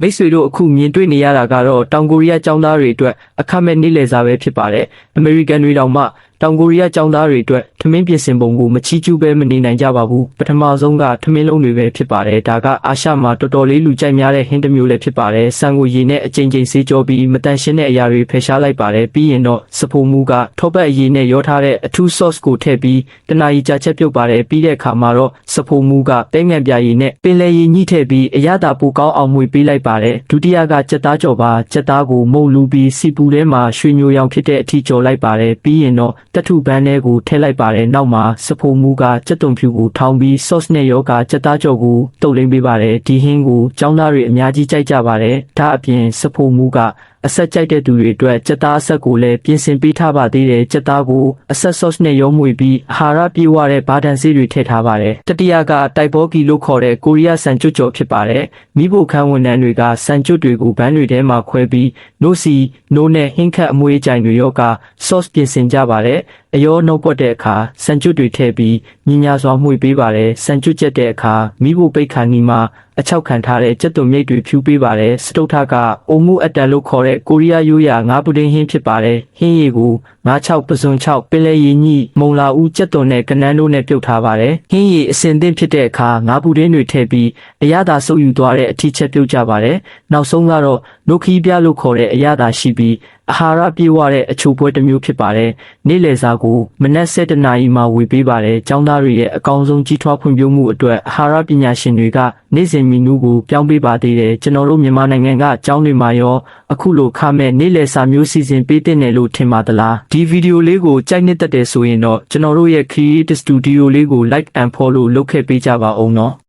မိတ်ဆွေတို့အခုမြင်တွေ့နေရတာကတော့တောင်ကိုရီးယားចောင်းသားတွေအတွက်အခမဲ့နေ့လည်စာပဲဖြစ်ပါတယ်။အမေရိကန်တွေတောင်မှ တောင်ကိုရီးယားចောင်းသားတွေအတွက်ထမင်းပြင်ဆင်ပုံကိုမချီးကျူးပဲမနေနိုင်ကြပါဘူး။ပထမဆုံးကထမင်းလုံးတွေပဲဖြစ်ပါတယ်။ဒါကအာရှမှာတော်တော်လေးလူကြိုက်များတဲ့ဟင်းတစ်မျိုးလည်းဖြစ်ပါတယ်။ဆန်ကိုရေနဲ့အကြိမ်ကြိမ်ဆေးကြောပြီးမတန်ရှင်းတဲ့အရာတွေဖယ်ရှားလိုက်ပါတယ်။ပြီးရင်တော့စဖိုမူကထောပတ်အရည်နဲ့ရောထားတဲ့အထူး sauce ကိုထည့်ပြီးတနာရီကြာချက်ပြုတ်ပါတယ်။ပြီးတဲ့အခါမှာတော့စဖိုမူကတိတ်ငံပြာရည်နဲ့ပင်လယ်ရည်ညှိထည့်ပြီးအရသာပိုကောင်းအောင်မွေပေးလိုက်ပါတယ်။ဒုတိယကကြက်သားကြော်ပါကြက်သားကိုမုတ်လူပြီးစီပူထဲမှာရွှေမျိုးရောင်ဖြစ်တဲ့အထိကြော်လိုက်ပါတယ်။ပြီးရင်တော့တထုဘန်းထဲကိုထည့်လိုက်ပါတယ်။နောက်မှာစဖိုမူကကြက်သွန်ဖြူကိုထောင်းပြီး sauce နဲ့ရောကကြက်သားကြော်ကိုတုပ်လိမ့်ပေးပါတယ်။ဒီဟင်းကိုចောင်းသားတွေအများကြီးကြိုက်ကြပါတယ်။ဒါအပြင်စဖိုမူက အဆက်ကြိုက်တဲ့သူတွေအတွက်ကြက်သားအဆက်ကိုလည်းပြင်ဆင်ပေးထားပါသေးတယ်ကြက်သားကိုအဆက် sauce နဲ့ရောမွေပြီးအာဟာရပြည့်ဝတဲ့ဘာဒန်ဆေးတွေထည့်ထားပါတယ်တတိယကတိုက်ဘောကီလို့ခေါ်တဲ့ကိုရီးယားဆန်ကျွတ်ကြော်ဖြစ်ပါတယ်မိဖို့ခန်းဝန်ထမ်းတွေကဆန်ကျွတ်တွေကိုဘန်းတွေထဲမှာခွဲပြီးနို့စီနို့နဲ့ဟင်းခတ်အမွေးကြိုင်တွေရောက sauce ပြင်ဆင်ကြပါတယ် အရောနှုတ်ပွက်တဲ့အခါဆန်ကျွတ်တွေထည့်ပြီးညင်ညာစွာမှွေပေးပါတယ်ဆန်ကျွတ်ချက်တဲ့အခါမိဖို့ပိတ်ခါနီမှာအချောက်ခံထားတဲ့ကြက်သွန်မြိတ်တွေဖြူပေးပါတယ်စတုထကအုံမှုအတန်လို့ခေါ်တဲ့ကိုရီးယားရိုးရာငါးပူဒင်းဟင်းဖြစ်ပါတယ်ဟင်းရည်ကိုငါးချောက်ပစွန်ချောက်ပင်လယ်ရည်ညှိမုံလာဦးကြက်သွန်နဲ့ကနန်းတို့နဲ့ပြုတ်ထားပါတယ်ဟင်းရည်အစင်သင့်ဖြစ်တဲ့အခါငါးပူဒင်းတွေထည့်ပြီးအရသာစုပ်ယူသွားတဲ့အထီးချက်ပြုတ်ကြပါတယ်နောက်ဆုံးကတော့ ဒုခီးပြလို့ခေါ်တဲ့အရသာရှိပြီးအာဟာရပြည့်ဝတဲ့အချိုပွဲတစ်မျိုးဖြစ်ပါတယ်။နေ့လယ်စာကိုမနက်7:00နာရီမှဝေပေးပါတယ်။ကျောင်းသားတွေရဲ့အကောင်းဆုံးကြီးထွားဖွံ့ဖြိုးမှုအတွက်အာဟာရပညာရှင်တွေကနေ့စဉ်မီနူးကိုပြောင်းပေးပါသေးတယ်။ကျွန်တော်တို့မြန်မာနိုင်ငံကကျောင်းတွေမှာရောအခုလိုခမဲ့နေ့လယ်စာမျိုးစီစဉ်ပေးတဲ့နယ်လို့ထင်ပါသလား။ဒီဗီဒီယိုလေးကိုကြိုက်နှစ်သက်တယ်ဆိုရင်တော့ကျွန်တော်တို့ရဲ့ Creative Studio လေးကို Like and Follow လုပ်ခဲ့ပေးကြပါအောင်နော်။